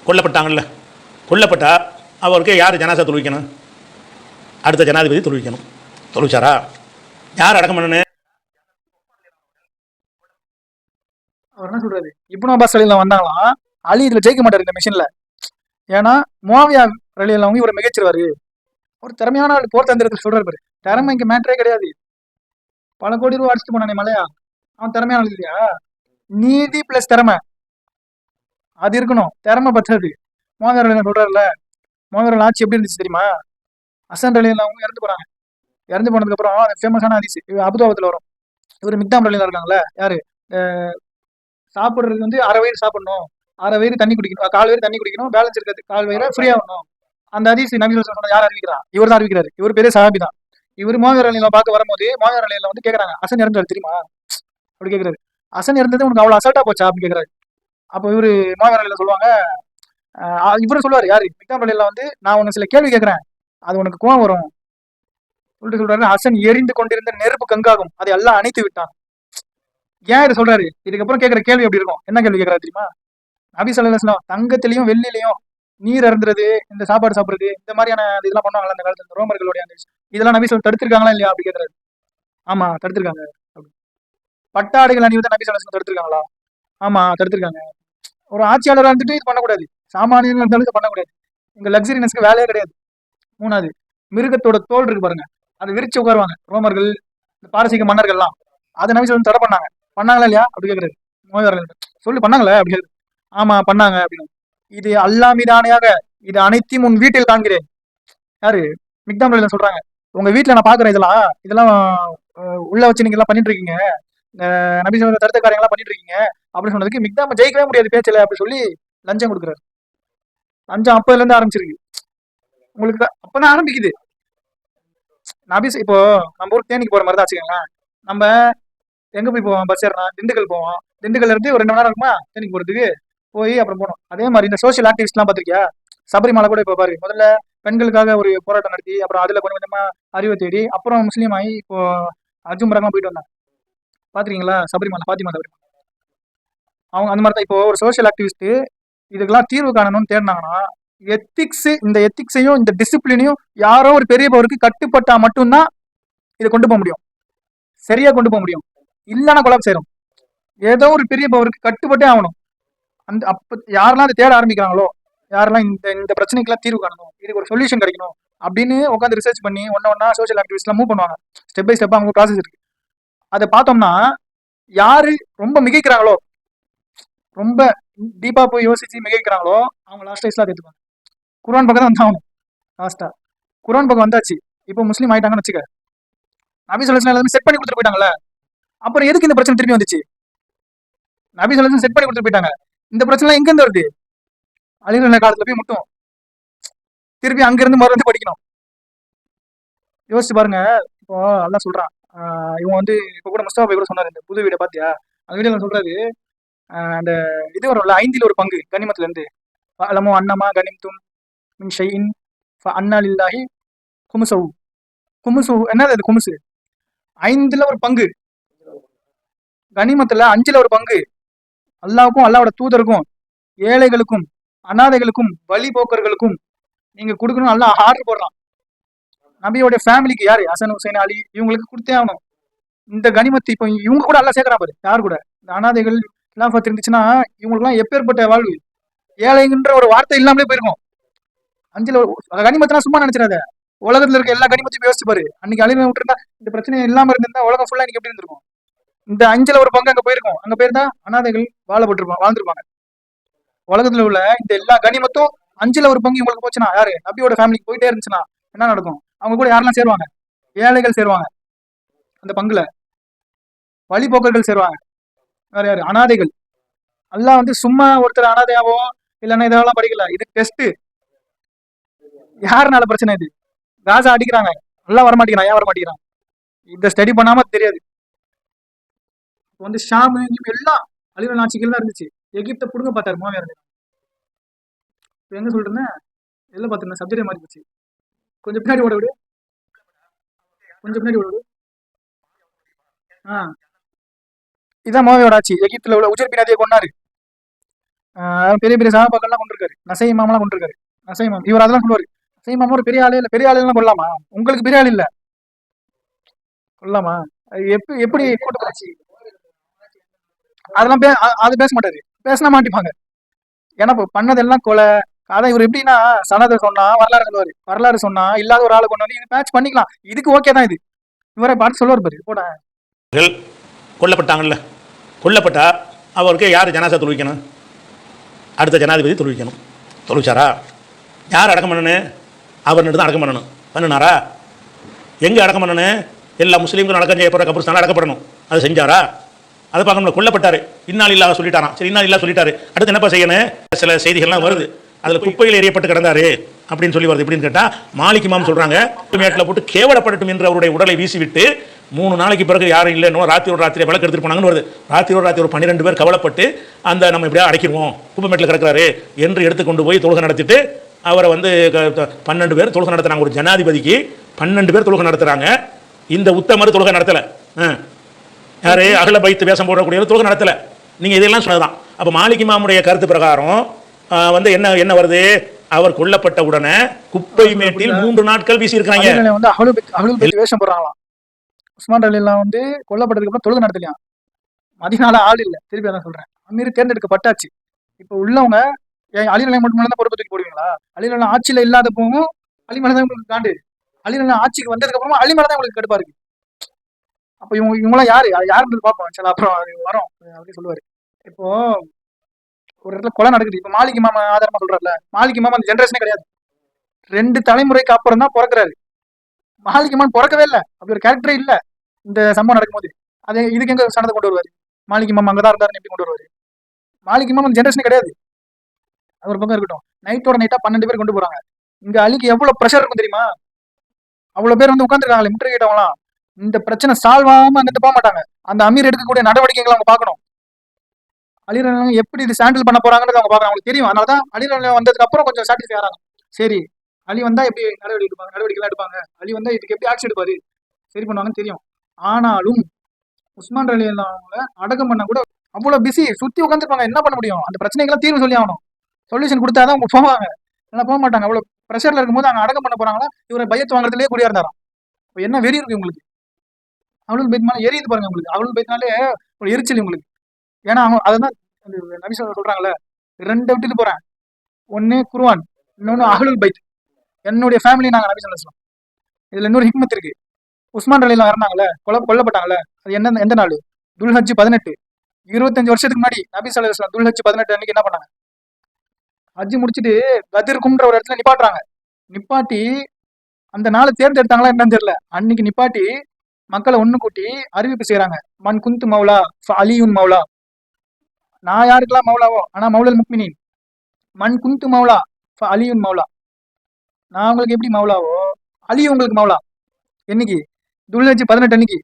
Speaker 2: கொல்லப்பட்டாங்கல்ல. கொல்லப்பட்டால் அவருக்கு யார் ஜனாசா தொழுவிக்கணும்? அடுத்த ஜனாதிபதி தொழுவிக்கணும். தொழுவிச்சாரா? யார் அடக்கம் பண்ணனு?
Speaker 1: அவர் என்ன சொல்றாரு? இப்னு அப்பாஸ் அலிலாம் வந்தாங்களாம் அலி இதில் ஜெயிக்க மாட்டார் இந்த மிஷினில் ஏன்னா மோவியா ரலியல்ல அவங்க இவரை மிகச்சிருவாரு. ஒரு திறமையான ஆள் போர் தந்திரத்தில் சொல்றாரு பாரு. திறமை மேட்டரே கிடையாது. பல கோடி ரூபா அடிச்சுட்டு போனானே மலையா? அவன் திறமையான இல்லையா? நீதி பிளஸ் திறமை. அது இருக்கணும். திறமை பத்தாது மோகன் ரலியன் சொல்றாருல்ல மோகன் ஆட்சி எப்படி இருந்துச்சு தெரியுமா? அசன் ரலியில் அவங்க இறந்து போறாங்க இறந்து போனதுக்கப்புறம் அது ஃபேமஸான அதிசி அபுதாபத்தில் வரும். இவர் மிக்தாம் ரலியில் இருக்காங்கல்ல யாரு? அஹ் வந்து அரை வயிறு சாப்பிடணும். அரை வயிறு தண்ணி குடிக்கணும். கால் வயிறு தண்ணி குடிக்கணும். பேலன்ஸ் இருக்கிறது கால் வயிறு ஃப்ரீயா வரணும் அந்த அதிசி நபி சொன்னது யார் அறிவிக்கிறா? இவர் தான் அறிவிக்கிறாரு. இவர் பெரிய சஹாபி தான் இவர் மோகர் அலியில பார்க்க வரும்போது மோகர் அலியில வந்து கேக்குறாங்க அசன் இறந்தாரு தெரியுமா? அப்படி கேக்குறாரு. அசன் இறந்தது உனக்கு அவ்வளவு அசல்ட்டா போச்சா? அப்படின்னு கேட்கறாரு அப்போ இவரு மோகர் அலியில சொல்லுவாங்க இவரும் இவரு சொல்லுவாரு யாரு? விக்ரம் அலியில வந்து நான் உனக்கு சில கேள்வி கேட்கறேன் அது உனக்கு கோவம் வரும். சொல்லிட்டு சொல்றாரு. ஹசன் எரிந்து கொண்டிருந்த நெருப்பு கங்காகும். அதை எல்லாம் அணைத்து விட்டான். ஏன் இதை சொல்றாரு? இதுக்கப்புறம் கேட்கிற கேள்வி எப்படி இருக்கும்? என்ன கேள்வி கேட்கறாரு தெரியுமா? நபி சொல்லலாம் தங்கத்திலையும் வெள்ளிலையும் நீர் இறந்துறது இந்த சாப்பாடு சாப்பிடுறது இந்த மாதிரியான இதெல்லாம் பண்ணுவாங்களா அந்த காலத்துல இந்த ரோமர்களுடைய அந்த இதெல்லாம் நபி சொல்லி தடுத்திருக்காங்களா இல்லையா அப்படி கேட்கறாரு ஆமா தடுத்திருக்காங்க. அப்படி. பட்டாடைகள் அணிவதை நபி சொல்ல தடுத்திருக்காங்களா? ஆமா தடுத்திருக்காங்க. ஒரு ஆட்சியாளராக இருந்துட்டு இது பண்ணக்கூடாது. சாமானியர்கள் இருந்தாலும் இது பண்ணக்கூடாது. இங்க லக்ஸரினஸ்க்கு வேலையே கிடையாது. மூணாவது மிருகத்தோட தோல் இருக்கு பாருங்க. அதை விரிச்சு உட்காருவாங்க. ரோமர்கள் இந்த பாரசீக மன்னர்கள்லாம். அதை நபி சொல்லி தடை பண்ணாங்க. பண்ணாங்களா இல்லையா? அப்படி கேட்கறாரு வரல. சொல்லு பண்ணாங்களே? அப்படி கேட்குறது ஆமா பண்ணாங்க அப்படின்னு. இது அல்லா மீதானையாக இது அனைத்தையும் உன் வீட்டில் காண்கிறேன். யாரு? மிக்தாம் சொல்றாங்க. உங்க வீட்டுல நான் பாக்குறேன் இதெல்லாம். இதெல்லாம் உள்ள வச்சு நீங்க எல்லாம் பண்ணிட்டு இருக்கீங்க நபி சொல்ற தடுத்த காரியங்களாம் பண்ணிட்டு இருக்கீங்க அப்படின்னு சொன்னதுக்கு மிக்தாம ஜெயிக்கவே முடியாது பேச்சல அப்படி சொல்லி லஞ்சம் கொடுக்குறாரு. லஞ்சம் அப்பதுல இருந்து ஆரம்பிச்சிருக்கு. உங்களுக்கு தான் அப்பதான் ஆரம்பிக்குது. நபி இப்போ நம்ம ஊர் தேனிக்கு போற மாதிரி தான் வச்சுக்கோங்களேன். நம்ம எங்க போய் போவோம்? பஸ் ஏறினா திண்டுக்கல் போவோம். திண்டுக்கல்ல இருந்து ஒரு ரெண்டு மணி நேரம் இருக்குமா? தேனிக்கு போறதுக்கு? போய் அப்புறம் போனோம். அதே மாதிரி இந்த சோஷியல் ஆக்டிவிஸ்ட்லாம் பார்த்துருக்கியா? சபரிமலை கூட இப்போ பாரு முதல்ல பெண்களுக்காக ஒரு போராட்டம் நடத்தி அப்புறம் அதில் கொஞ்சம் கொஞ்சமாக அறிவை தேடி அப்புறம் முஸ்லீம் ஆகி இப்போ அஜும்பராங்கலாம் போயிட்டு வந்தாங்க. பார்த்துருக்கீங்களா சபரிமலை பாத்திமா சபரிமலை. அவங்க அந்த மாதிரி தான் இப்போ ஒரு சோஷியல் ஆக்டிவிஸ்ட்டு இதுக்கெல்லாம் தீர்வு காணணும்னு தேடினாங்கன்னா எத்திக்ஸு இந்த எத்திக்ஸையும் இந்த டிசிப்ளினையும் யாரோ ஒரு பெரிய பவருக்கு கட்டுப்பட்டால் மட்டும்தான் இதை கொண்டு போக முடியும். சரியாக கொண்டு போக முடியும். இல்லைன்னா கொலாப் சேரும் ஏதோ ஒரு பெரிய பவருக்கு கட்டுப்பட்டே ஆகணும். அந்த அப்ப யாரெல்லாம் அதை தேட ஆரம்பிக்கிறாங்களோ யாரெல்லாம் இந்த இந்த பிரச்சனைக்கெல்லாம் தீர்வு காணணும் இதுக்கு ஒரு சொல்யூஷன் கிடைக்கணும் அப்படின்னு உட்காந்து ரிசர்ச் பண்ணி ஒன்று ஒன்றா சோஷியல் ஆக்டிவிஸ்ட்லாம் மூவ் பண்ணுவாங்க. ஸ்டெப் பை ஸ்டெப்பாக அவங்க ப்ராசஸ் இருக்கு. அதை பார்த்தோம்னா யாரு ரொம்ப மிகைக்கிறாங்களோ ரொம்ப டீப்பா போய் யோசிச்சு மிகைக்கிறாங்களோ அவங்க லாஸ்ட் டைஸ்லாம் தேத்துப்பாங்க குர்ஆன் பக்கம் தான் வந்தாகணும். லாஸ்டா குரான் பக்கம் வந்தாச்சு. இப்போ முஸ்லீம் ஆயிட்டாங்கன்னு வச்சுக்க நபி சொல்லி எல்லாமே செட் பண்ணி கொடுத்துட்டு போயிட்டாங்கல்ல. அப்புறம் எதுக்கு இந்த பிரச்சனை திரும்பி வந்துச்சு? நபி சொல்லி செட் பண்ணி கொடுத்துட்டு போயிட்டாங்க. இந்த பிரச்சனை எங்க இருந்து வருது? அழிவு காலத்துல போய் முட்டும் திருப்பி அங்கிருந்து மறு வந்து படிக்கணும். யோசிச்சு பாருங்க. இப்போ எல்லாம் சொல்றான். இவன் வந்து இப்போ கூட முஸ்தபா போய் கூட சொன்னாரு. இந்த புது வீடை பாத்தியா? அந்த வீடு சொல்றாரு. அந்த இது வரும்ல ஐந்தில் ஒரு பங்கு கனிமத்துல இருந்து. அலமோ அன்னமா கனிம்தும் மின் ஷெயின் அண்ணா லில்லாஹி குமுசவு குமுசு என்னது அது குமுசு? ஐந்துல ஒரு பங்கு. கனிமத்துல அஞ்சுல ஒரு பங்கு. அல்லாவுக்கும் அல்லாவோட தூதருக்கும் ஏழைகளுக்கும் அனாதைகளுக்கும் வழிபோக்கர்களுக்கும் நீங்க கொடுக்கணும் நல்லா ஆர்டர் போடுறான். நபியோடைய ஃபேமிலிக்கு யாரு? ஹசன் ஹுசைன் அலி இவங்களுக்கு கொடுத்தே ஆகணும். இந்த கனிமத்து இப்போ இவங்க கூட எல்லாம் சேர்க்குறான் பாரு. யார் கூட? இந்த அனாதைகள் கிலாஃபத் இருந்துச்சுன்னா இவங்களுக்குலாம் எப்பேற்பட்ட வாழ்வு? ஏழைங்கிற ஒரு வார்த்தை இல்லாமலே போயிருக்கும். அஞ்சில் கனிமத்தெல்லாம் சும்மா நினைச்சிடாத. உலகத்துல இருக்க எல்லா கனிமத்தையும் யோசிச்சு பாரு. அன்னைக்கு அழிவு விட்டுருந்தா இந்த பிரச்சனை இல்லாம இருந்திருந்தா உலகம் ஃபுல்லா இன்னைக்கு எப்படி இருந்திருக்கும்? இந்த அஞ்சுல ஒரு பங்கு அங்க போயிருக்கும். அங்க போயிருந்தா அனாதைகள் வாழப்பட்டிருப்பாங்க வாழ்ந்திருப்பாங்க. உலகத்துல உள்ள இந்த எல்லா கனிமத்தும் அஞ்சுல ஒரு பங்கு உங்களுக்கு போச்சுன்னா யாரு? நபியோட ஃபேமிலிக்கு போயிட்டே இருந்துச்சுன்னா என்ன நடக்கும்? அவங்க கூட யாரெல்லாம் சேருவாங்க? ஏழைகள் சேருவாங்க அந்த பங்குல. வழிபோக்கர்கள் சேருவாங்க. வேற யாரு? அனாதைகள். எல்லாம் வந்து சும்மா ஒருத்தர் அனாதையாவோ இல்லைன்னா இதெல்லாம் படிக்கல. இது டெஸ்ட் யாருனால பிரச்சனை இது? ராஜா அடிக்கிறாங்க. நல்லா வரமாட்டேங்கிறான் ஏன் வரமாட்டேங்கிறான்? இந்த ஸ்டடி பண்ணாம தெரியாது. இப்போ வந்து ஷாமு இவங்க எல்லாம் அழிவு நாட்சிகள் தான் இருந்துச்சு. எகிப்தை பிடுங்க பார்த்தாரு மாவியார் இப்போ எங்க சொல்றேன்னா? எல்லாம் பார்த்துருந்தேன் சப்ஜெக்டே மாறி போச்சு. கொஞ்சம் பின்னாடி ஓட விடு. கொஞ்சம் பின்னாடி ஓட விடு. ஆ. இதான் மாவியோட ஆட்சி. எகிப்தில் உள்ள உஜர் பினாதியை கொண்டாரு. பெரிய பெரிய சகாபாக்கள்லாம் கொண்டிருக்காரு. நசை இமாமெல்லாம் கொண்டிருக்காரு. நசை மாம் இவர் அதெல்லாம் சொல்லுவார் நசை மாமா ஒரு பெரிய ஆளே இல்லை. பெரிய ஆளுலாம் கொள்ளலாமா உங்களுக்கு பெரிய ஆள் இல்லை. கொள்ளலாமா அது எப்படி எப்படி கூட்டு போச்சு? அதெல்லாம் பே- அது பேச மாட்டாரு. பேசினா மாட்டிப்பாங்க. ஏன்னா இப்போ பண்ணதெல்லாம் கொலை. அதான் இவர் எப்படின்னா சனதை சொன்னா வரலாறு சொல்லுவாரு. வரலாறு சொன்னா இல்லாத ஒரு ஆளை கொண்டு வந்து இது மேட்ச் பண்ணிக்கலாம். இதுக்கு ஓகே தான் இது. இவரை பார்த்து சொல்லுவார் பாரு போட.
Speaker 2: கொல்லப்பட்டாங்கல்ல. கொல்லப்பட்டா அவருக்கு யார் ஜனாசா தொழுவிக்கணும்? அடுத்த ஜனாதிபதி தொழுவிக்கணும். தொழுவிச்சாரா? யார் அடக்கம் பண்ணணும் அவர் தான் அடக்கம் பண்ணணும். பண்ணினாரா? எங்கே அடக்கம் பண்ணணும் எல்லா முஸ்லீம்களும் அடக்கம் செய்யப்படுற கபர்ஸ்தான அடக்கப்படணும். அது செஞ்சாரா? அதை பார்க்கணும் கொல்லப்பட்டாரு. இன்னால் இல்லாத சொல்லிட்டாராம் சரி இன்னால் இல்லா சொல்லிட்டாரு. அடுத்து என்னப்பா செய்யணும் சில செய்திகள்லாம் வருது. அதில் குப்பையில் எறியப்பட்டு கிடந்தாரு. அப்படின்னு சொல்லி வருது. எப்படின்னு கேட்டால் மாலிக் மாம் சொல்கிறாங்க மேட்டில் போட்டு கேவலப்படட்டும் என்று அவருடைய உடலை வீசிவிட்டு மூணு நாளைக்கு பிறகு யாரும் இல்லைன்னு ராத்திரி ஒரு ராத்திரி விளக்கு எடுத்துட்டு போனாங்கன்னு வருது. ராத்திரி ஒரு ராத்திரி ஒரு பன்னிரெண்டு பேர் கவலைப்பட்டு அந்த நம்ம இப்படியா அடைக்கிடுவோம் குப்பமேட்டில் கிடக்கிறாரு என்று எடுத்துக்கொண்டு போய் தொழுகை நடத்திட்டு அவரை வந்து க- பன்னெண்டு பேர் தொழுகை நடத்துகிறாங்க ஒரு ஜனாதிபதிக்கு பன்னெண்டு பேர் தொழுகை நடத்துகிறாங்க இந்த உத்தமர் தொழுகை நடத்தலை. யாரு? அகல பைத்து வேஷம் போடக்கூடிய தொழுகை நடத்தல. நீங்க இதெல்லாம் சொன்னதான் அப்ப மாலிக் இமாமுடைய கருத்து பிரகாரம் வந்து என்ன என்ன வருது? அவர் கொல்லப்பட்ட உடனே குப்பை மேட்டில் மூன்று நாட்கள் வீசி இருக்காங்க
Speaker 1: வந்து அகலு வேஷம் போடுறாங்களாம். உஸ்மான் அலிலாம் வந்து கொல்லப்பட்டதுக்கு அப்புறம் தொழுகை நடத்தலையாம். மதினால ஆள் இல்ல. திருப்பி அதான் சொல்றேன். அமீர் தேர்ந்தெடுக்கப்பட்டாச்சு. இப்போ உள்ளவங்க ஏன் அலிரலை மட்டும் தான் பொறுப்பு தூக்கி போடுவீங்களா? அலிரலை ஆட்சியில இல்லாத போகும் அலி மேல தான் உங்களுக்கு காண்டு அலிரலை ஆட்சிக்கு வந்ததுக்கு அப்புறமா அலி மேல தான் உங்களுக்கு கடுப்பா இருக்கு. அப்ப இவங்க இவங்களாம் யாரு? அது யாருன்னு பார்ப்போம் சில அப்புறம் அது வரும். அப்படின்னு சொல்லுவாரு. இப்போ ஒரு இடத்துல கொலை நடக்குது. இப்போ மாளிகை மாமா ஆதாரமா சொல்றாருல. மாளிகை மாமா அந்த ஜென்ரேஷனே கிடையாது. ரெண்டு தலைமுறைக்கு அப்புறம் தான் பிறக்கிறாரு. மாளிகை மாமன் பிறக்கவே இல்லை. அப்படி ஒரு கேரக்டரே இல்ல. இந்த சம்பவம் நடக்கும்போது. அது இதுக்கு எங்க சனத்தை கொண்டு வருவாரு? மாளிகை மாமா அங்கதான் இருந்தாருன்னு எப்படி கொண்டு வருவாரு? மாளிகை மாமா அந்த ஜென்ரேஷன் கிடையாது. அது ஒரு பக்கம் இருக்கட்டும். நைட்டோட நைட்டா பன்னெண்டு பேர் கொண்டு போறாங்க. இங்க அலிக்கு எவ்வளவு ப்ரெஷர் இருக்கும் தெரியுமா? அவ்வளவு பேர் வந்து உட்காந்துருக்காங்களே முற்று கேட்டவங்களாம் இந்த பிரச்சனை சால்வ் ஆகாம அங்கிட்டு போக மாட்டாங்க. அந்த அமீர் எடுக்கக்கூடிய நடவடிக்கைகளை அவங்க பார்க்கணும். அலிரன் எப்படி இது ஹேண்டில் பண்ண போறாங்கன்றது அவங்க பார்க்கணும். அவங்களுக்கு தெரியும். அதனால தான் அலிரன் வந்ததுக்கு அப்புறம் கொஞ்சம் சாட்டிஸ்ஃபை ஆகும் சரி அலி வந்தா எப்படி நடவடிக்கை எடுப்பாங்க? நடவடிக்கை எடுப்பாங்க. அலி வந்தா இதுக்கு எப்படி ஆக்ஷன் எடுப்பாரு? சரி பண்ணுவாங்கன்னு தெரியும். ஆனாலும் உஸ்மான் அலி அவங்கள அடக்கம் பண்ண கூட அவ்வளவு பிஸி சுத்தி உட்காந்துருப்பாங்க என்ன பண்ண முடியும்? அந்த பிரச்சனைக்கெல்லாம் தீர்வு சொல்லி ஆகணும். சொல்யூஷன் கொடுத்தாதான் அவங்க போவாங்க. இல்லைன்னா போக மாட்டாங்க. அவ்வளவு ப்ரெஷர்ல இருக்கும்போது அவங்க அடக்கம் பண்ண போறாங்களா? இவரை பயத்து வாங்குறதுலேயே கூடியா இருந்தாராம். இப்போ என்ன வெறி இருக்கு உங்களுக்கு அவளுக்கு பைத்தியமான எரியுது பாருங்க உங்களுக்கு. அவளுக்கு பைத்னாலே ஒரு எரிச்சல் உங்களுக்கு. ஏன்னா அவங்க அதுதான் அந்த நபி சொல்ல சொல்றாங்கல்ல ரெண்டு விட்டுட்டு போறேன். ஒன்னு குருவான் இன்னொன்னு அஹ்லுல் பைத். என்னுடைய ஃபேமிலி நாங்க நபி சொல்ல சொல்லலாம் இதுல இன்னொரு ஹிக்மத் இருக்கு. உஸ்மான் ரலிலாம் இறந்தாங்கல்ல கொலை கொல்லப்பட்டாங்கல்ல அது என்ன எந்த நாள்? துல்ஹஜ் பதினெட்டு. இருபத்தஞ்சு வருஷத்துக்கு முன்னாடி நபி சொல்லலாம் துல்ஹஜ் பதினெட்டு அன்னைக்கு என்ன பண்ணாங்க? ஹஜ் முடிச்சுட்டு கதிர்கும்ன்ற ஒரு இடத்துல நிப்பாட்டுறாங்க. நிப்பாட்டி அந்த நாளை தேர்ந்தெடுத்தாங்களா என்னன்னு தெரியல. அன்னைக்கு நிப்பாட்டி மக்களை ஒண்ணு கூட்டி அறிவிப்பு செய்யறாங்க மன் குந்து மௌலா ஃப அலியுன் மௌலா. நான் யாருக்கெல்லாம் மௌலாவோ? ஆனா மௌலல் முக்மினின். மண் குந்து மௌலா ஃப அலியுன் மௌலா. நான் உங்களுக்கு எப்படி மௌலாவோ? அலி உங்களுக்கு மௌலா. என்னைக்கு? துல்ஹஜ் பதினெட்டு அன்னைக்கு.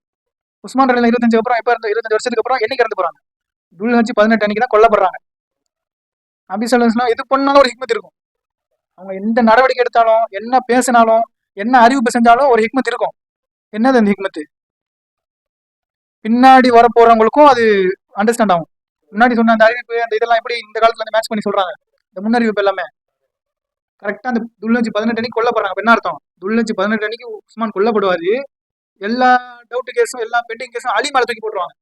Speaker 1: உஸ்மான் ரலில இருபத்தஞ்சு அப்புறம் எப்போ இருந்த இருபத்தஞ்சு வருஷத்துக்கு அப்புறம் என்னைக்கு இறந்து போறாங்க? துல்ஹஜ் பதினெட்டு அன்னைக்கு தான் கொல்லப்படுறாங்க. நபி சொல்லலாம் எது பண்ணாலும் ஒரு ஹிக்மத் இருக்கும். அவங்க எந்த நடவடிக்கை எடுத்தாலும் என்ன பேசினாலும் என்ன அறிவிப்பு செஞ்சாலும் ஒரு ஹிக்மத் இருக்கும். என்னது அந்த ஹிக்மத்து பின்னாடி வரப்போறவங்களுக்கும் அது அண்டர்ஸ்டாண்ட் ஆகும். முன்னாடி சொன்ன அந்த அறிவிப்பு அந்த இதெல்லாம் எப்படி இந்த காலத்துல அந்த மேட்ச் பண்ணி சொல்றாங்க? இந்த முன்னறிவிப்பு எல்லாமே. கரெக்டா அந்த துல்லஞ்சு பதினெட்டு அன்னைக்கு கொல்லப்படுறாங்க என்ன அர்த்தம்? துல்லஞ்சு பதினெட்டு அன்னைக்கு உஸ்மான் கொல்லப்படுவாரு. எல்லா டவுட் கேஸும் எல்லா பெண்டிங் கேஸும் அலி மேல தூக்கி போட்டுருவாங்க.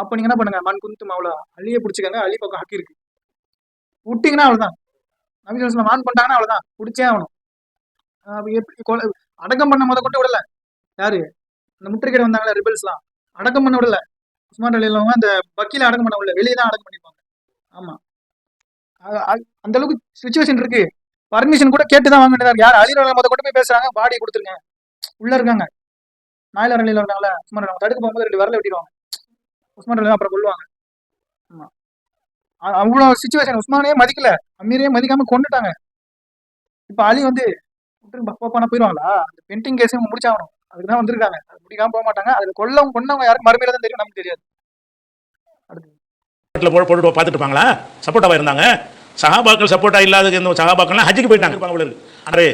Speaker 1: அப்ப நீங்க என்ன பண்ணுங்க? மண் குந்து மாவுலா அலியை பிடிச்சிக்கங்க. அலி பக்கம் ஹக்கி இருக்கு. விட்டீங்கன்னா அவ்வளவுதான். நவீன ஆன் பண்ணிட்டாங்கன்னா அவ்வளவுதான். பிடிச்சே ஆகணும். எப்படி அடக்கம் பண்ண முத கொண்டு விடல. யாரு? இந்த முற்றுகை வந்தாங்களே ரிபல்ஸ்லாம் அடக்கம் பண்ண விடல. உஸ்மான் அலிலவங்க அந்த வக்கீல அடக்கம் பண்ண விடல. வெளியே தான் அடக்கம் பண்ணிப்பாங்க ஆமா. அ- அந்த அளவுக்கு சுச்சுவேஷன் இருக்கு. பர்மிஷன் கூட கேட்டு தான் வாங்க வேண்டியதா யார்? அலிரவங்க முத கொண்டு போய் பேசுறாங்க. பாடி கொடுத்துருங்க. உள்ள இருக்காங்க. நாயிலர் அலில இருக்காங்களா உஸ்மான் அலி அவங்க தடுக்க போகும்போது ரெண்டு வரல வெட்டிடுவாங்க. உஸ்மான் அலி அப்புறம் கொள்ளுவாங்க ஆமா. அவ்வளோ சுச்சுவேஷன் உஸ்மானே மதிக்கல. அமீரே மதிக்காம கொண்டுட்டாங்க இப்போ அலி வந்து விட்டுருங்க போயிடுவாங்களா அந்த பெயிண்டிங் கேஸையும் முடிச்சாகணும். அதுக்கு தான் வந்திருக்காங்க. அது முடிக்காம போக மாட்டாங்க. அதுல கொல்லவங்க கொண்டவங்க யாருக்கு மறுமையில தான் தெரியும். நமக்கு தெரியாது.
Speaker 2: வீட்டில் போட்டு போட்டு பார்த்துட்டு இருப்பாங்களா? சப்போர்ட்டாக இருந்தாங்க? சகாபாக்கள் சப்போர்ட்டா இல்லாத இந்த சஹாபாக்கள்லாம் ஹஜ்ஜுக்கு போயிட்டாங்க. அரே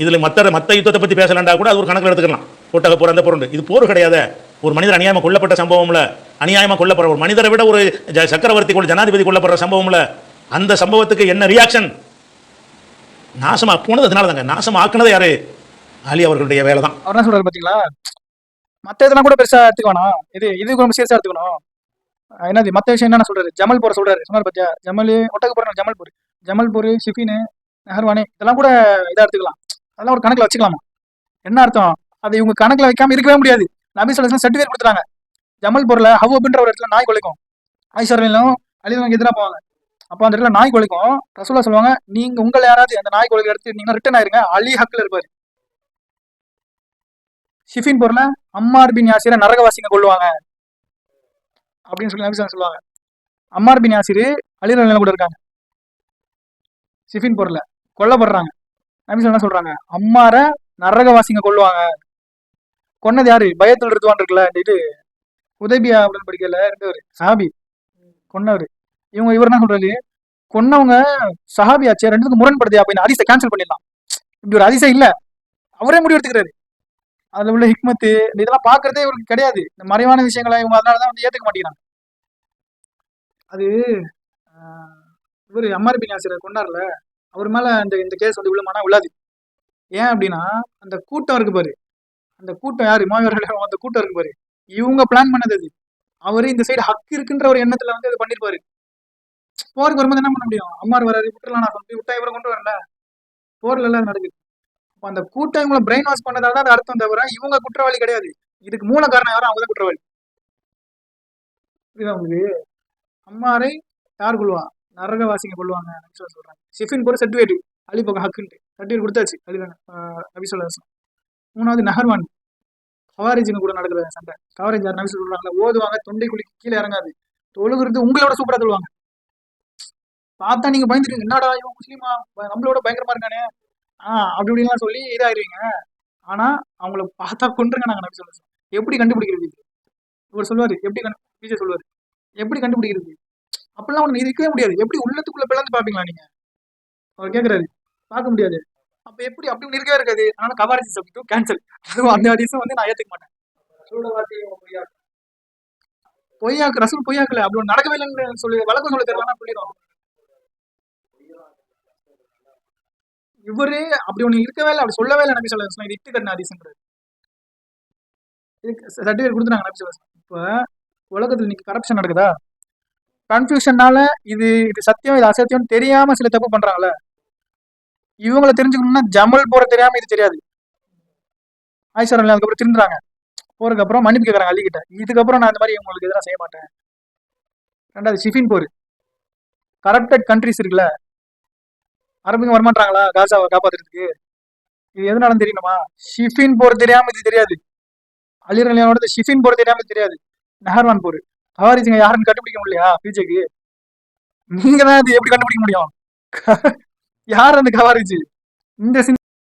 Speaker 2: இதில் மற்ற மற்ற யுத்தத்தை பற்றி பேசலாண்டா கூட அது ஒரு கணக்கில் எடுத்துக்கலாம். போட்டக போகிற அந்த பொருள் இது போர் கிடையாது. ஒரு மனிதர் அநியாயமாக கொல்லப்பட்ட சம்பவம்ல அநியாயமாக கொல்லப்படுற ஒரு மனிதரை விட ஒரு ஜ- சக்கரவர்த்தி கொள்ள ஜனாதிபதி கொல்லப்படுற சம்பவம்ல அந்த சம்பவத்துக்கு என்ன ரியாக்ஷன் நாசமாக போனது அதனால தாங்க நாசம் ஆக்குனது யாரு? அலி அவர்களுடைய வேலை தான்
Speaker 1: அவர் என்ன சொல்றாரு பாத்தீங்களா? மத்த இதெல்லாம் கூட பெருசா எடுத்துக்க வேணாம். இது இது ரொம்ப சீரியஸா எடுத்துக்கணும். என்னது மத்த விஷயம் என்ன சொல்றாரு? ஜமல் போற சொல்றாரு. சொன்னார் பாத்தியா? ஜமல் ஒட்டக போற ஜமல்பூர். ஜமல்பூர் சிஃபின் நெஹர்வானி இதெல்லாம் கூட இதா எடுத்துக்கலாம். அதெல்லாம் ஒரு கணக்குல வச்சுக்கலாமா? என்ன அர்த்தம்? அது இவங்க கணக்குல வைக்காம இருக்கவே முடியாது. நபி சொல்லி சர்டிஃபிகேட் கொடுத்துறாங்க ஜமல்பூர்ல ஹவ் அப்படின்ற ஒரு இடத்துல நாய் கொலைக்கும். ஐஸ்வர்யிலும் அலிதவங்க எதிராக போவாங்க. அப்போ அந்த இடத்துல நாய் கொலைக்கும். ரசூலா சொல்லுவாங்க நீங்க உங்களை யாராவது அந்த நாய் கொலைக்கு எடுத்து நீங்க ரிட்டர்ன் ஆயிருங்க. அலி ஹக்கில் இருப்பாரு. ஷிஃபின் போர்ல அம்மார் பின் யாசிர நரகவாசிங்க கொள்ளுவாங்க அப்படின்னு சொல்லி நபி சொல்லுவாங்க. அம்மார் பின் யாசிர் அலிரலில் கூட இருக்காங்க. ஷிஃபின் போர்ல கொல்லப்படுறாங்க. நபி என்ன சொல்றாங்க? அம்மார நரகவாசிங்க கொள்ளுவாங்க கொன்னது யாரு? பயத்தில் ரிதுவான் இருக்குல்ல இந்த இது உதவியா அப்படின்னு படிக்கல இருந்தவர் சஹாபி. கொன்னவர். இவங்க இவர் என்ன சொல்றாரு? கொன்னவங்க சஹாபியாச்சே ரெண்டுக்கும் முரண்படுது அப்படின்னு அதிசை கேன்சல் பண்ணிடலாம். இப்படி ஒரு அதிசயம் இல்ல. அவரே முடிவு எடுத்துக்கிறாரு அதுல உள்ள ஹிக்மத்து இதெல்லாம் பாக்குறதே இவருக்கு கிடையாது. இந்த மறைவான விஷயங்களை இவங்க அதனாலதான் வந்து ஏத்துக்க மாட்டேங்கிறாங்க. அது இவர் இவரு அம்மார் பின் கொண்டார்ல அவர் மேல அந்த இந்த கேஸ் வந்து விழுமானா விழாது ஏன் அப்படின்னா அந்த கூட்டம் இருக்கு பாரு. அந்த கூட்டம் யாரு? மாவீரர்கள் அந்த கூட்டம் இருக்கு பாரு. இவங்க பிளான் பண்ணது அது. அவரு இந்த சைடு ஹக் இருக்குன்ற ஒரு எண்ணத்துல வந்து இது பண்ணிருப்பாரு. போருக்கு வரும்போது என்ன பண்ண முடியும்? அம்மார் வராது விட்டுலாம் நான் சொல்லி விட்டா இவரை கொண்டு வரல. போர்ல எல்லாம் நடக்குது. அந்த கூட்டம் இவங்களை பிரெயின் வாஷ் பண்ணதால தான் அது அர்த்தம் தவிர இவங்க குற்றவாளி கிடையாது. இதுக்கு மூல காரணம் யாரும் அவங்க தான் குற்றவாளி. புரியுதா உங்களுக்கு அம்மாரை யார் கொள்வா நரகவாசிங்க கொள்வாங்க நபிசுல்லா சொல்றாங்க. ஷிஃபின் கூட சர்டிஃபிகேட் அலி பக்கம் ஹக்குன்ட்டு. சர்டிஃபிகேட் கொடுத்தாச்சு. அலிதான நபிசுல்லா மூணாவது நகர்வான். ஹவாரிஜின்னு கூட நடக்கிற சண்டை. கவரேஜ் யார் நபி சொல்றாங்க ஓதுவாங்க தொண்டை குழி கீழே இறங்காது. தொழுகிறது உங்களோட சூப்பரா தொழுவாங்க பார்த்தா நீங்க பயந்துருக்கீங்க என்னடா இவன் முஸ்லீமா? நம்மளோட பயங்கரமா இருக்கானே? ஆஹ் அப்படி இப்படிலாம் சொல்லி இதாயிருவீங்க. ஆனா அவங்கள பார்த்தா கொண்டுருங்க நாங்க நம்பி சொல்ல எப்படி கண்டுபிடிக்கிறது இவர் சொல்லுவாரு எப்படி கண்டு விஜய் சொல்லுவாரு எப்படி கண்டுபிடிக்கிறது? அப்படிலாம் ஒண்ணு இருக்கவே முடியாது. எப்படி உள்ளத்துக்குள்ள பிளந்து பாப்பீங்களா நீங்க? அவர் கேக்குறாரு. பார்க்க முடியாது. அப்ப எப்படி அப்படி இருக்கவே இருக்காது. அதனால கவாரிசி சப்ஜெக்ட் கேன்சல் அதுவும் அந்த அதிசம் வந்து நான் ஏத்துக்க மாட்டேன். பொய்யாக்கு ரசூல் பொய்யாக்கல. அப்படி நடக்கவே இல்லைன்னு சொல்லி வழக்கம் சொல்ல தெரியலன்னா சொல்லிடும் இவரு அப்படி ஒண்ணு இருக்கவே இல்லை அப்படி சொல்லவே இல்லை நபி சொல்ல இது இட்டு கண்ண அதிசன்றது சர்டிஃபிகேட் கொடுத்துட்டாங்க நபி சொல்ல இப்ப உலகத்துல இன்னைக்கு கரப்ஷன் நடக்குதா? கன்ஃபியூஷன்னால இது இது சத்தியம் இது அசத்தியம் தெரியாம சில தப்பு பண்றாங்கல்ல? இவங்கள தெரிஞ்சுக்கணும்னா ஜமல் போற தெரியாம இது தெரியாது. ஆயிஷா அதுக்கப்புறம் திருந்துறாங்க. போறதுக்கு அப்புறம் மன்னிப்பு கேட்கறாங்க அள்ளிக்கிட்ட. இதுக்கப்புறம் நான் இந்த மாதிரி உங்களுக்கு எதிராக செய்ய மாட்டேன். ரெண்டாவது ஷிஃபின் போர். கரப்டட் கண்ட்ரிஸ் இருக்குல்ல? அரபிங்க வரமாட்டாங்களா? காசாவை காப்பாத்துறதுக்கு. இது எதனாலும் தெரியணுமா? ஷிஃபின் போர் தெரியாம இது தெரியாது. அலிர் அலியானோட ஷிஃபின் போர் தெரியாம இது தெரியாது. நஹர்வான் போர். ஹவாரிஜுங்க யாருன்னு கண்டுபிடிக்க முடியலையா? பிஜேக்கு. நீங்க தான் இது எப்படி கண்டுபிடிக்க முடியும்? யார் அந்த கவாரிஜ் இந்த